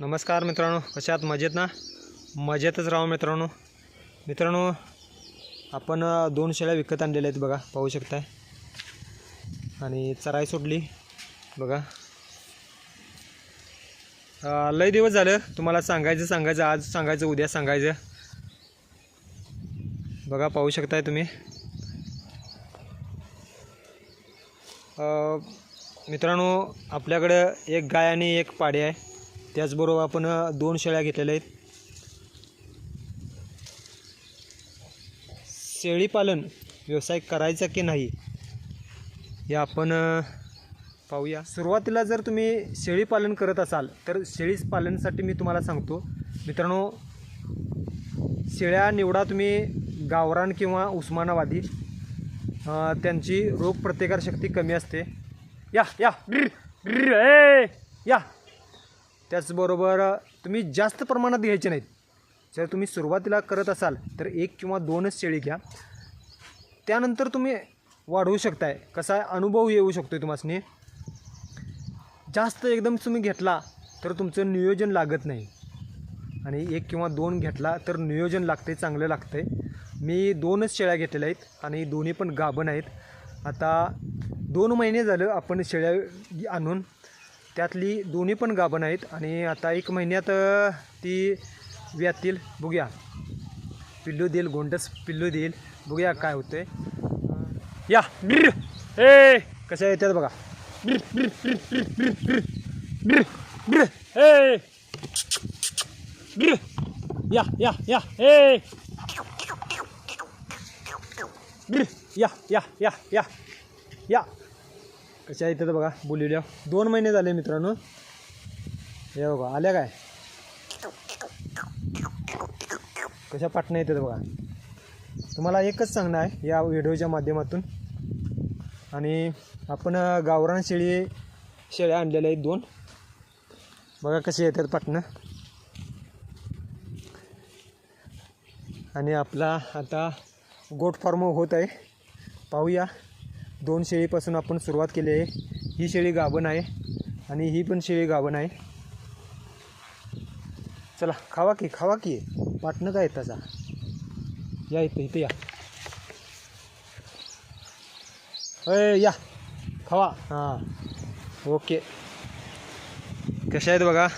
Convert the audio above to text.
नमस्कार मित्रांनो कशा आहात? मजेत ना? मजेतच राहू मित्रांनो. मित्रांनो आपण दोन शेळ्या विकत आणलेल्या आहेत बघा पाहू शकताय. आणि चराई सोडली बघा. लय दिवस झालं तुम्हाला सांगायचं सांगायचं आज सांगायचं उद्या सांगायचं. बघा पाहू शकताय तुम्ही. मित्रांनो आपल्याकडं एक गाय आणि एक पाडी आहे. त्याचबरोबर आपण दोन शेळ्या घेतलेल्या आहेत. शेळीपालन व्यवसाय करायचा की नाही हे आपण पाहूया. सुरुवातीला जर तुम्ही शेळीपालन करत असाल तर शेळी पालनसाठी मी तुम्हाला सांगतो मित्रांनो शेळ्या निवडा तुम्ही गावरान किंवा उस्मानाबादी. त्यांची रोग प्रतिकारशक्ती कमी असते. या या ए, या. त्याचबरोबर तुम्ही जास्त प्रमाणात घ्यायचे नाहीत. जर तुम्ही सुरुवातीला करत असाल तर एक किंवा दोनच शेळी घ्या. त्यानंतर तुम्ही वाढवू शकताय. कसा आहे अनुभव येऊ शकतो आहे तुम्हाला जास्त एकदम तुम्ही घेतला तर तुमचं नियोजन लागत नाही. आणि एक किंवा दोन घेतला तर नियोजन लागते चांगलं लागते मी दोनच शेळ्या घेतलेल्या आहेत आणि दोन्ही पण गाभण आहेत. आता दोन महिने झालं आपण शेळ्या आणून त्यातली दोन्ही पण गाभण आहेत आणि आता एक महिन्यात ती व्यातील बघूया. पिल्लू देईल गोंडस पिल्लू देईल. बघूया काय होतंय. या बिर हे कशा येतात बघा. हे या या या. हे या या या या. या. कशा येतात बघा बोललेल्या. दोन महिने झाले मित्रांनो. हे बघा आल्या काय? कशा पाटण्या येतात बघा. तुम्हाला एकच सांगणं आहे या व्हिडिओच्या माध्यमातून. आणि आपण गावरान शेळी शेळ्या आणलेल्या आहेत दोन. बघा कसे येतात पाटणं. आणि आपला आता गोट फार्म होत आहे. पाहूया. दोन शेळीपासून आपण सुरुवात केली आहे. ही शेळी गाभण आहे आणि ही पण शेळी गाभण आहे. चला खावा की खावा की. पाटणं काय त्याचा या इथं इथं या. अय या. खावा. हां. ओके. कशा आहेत बघा?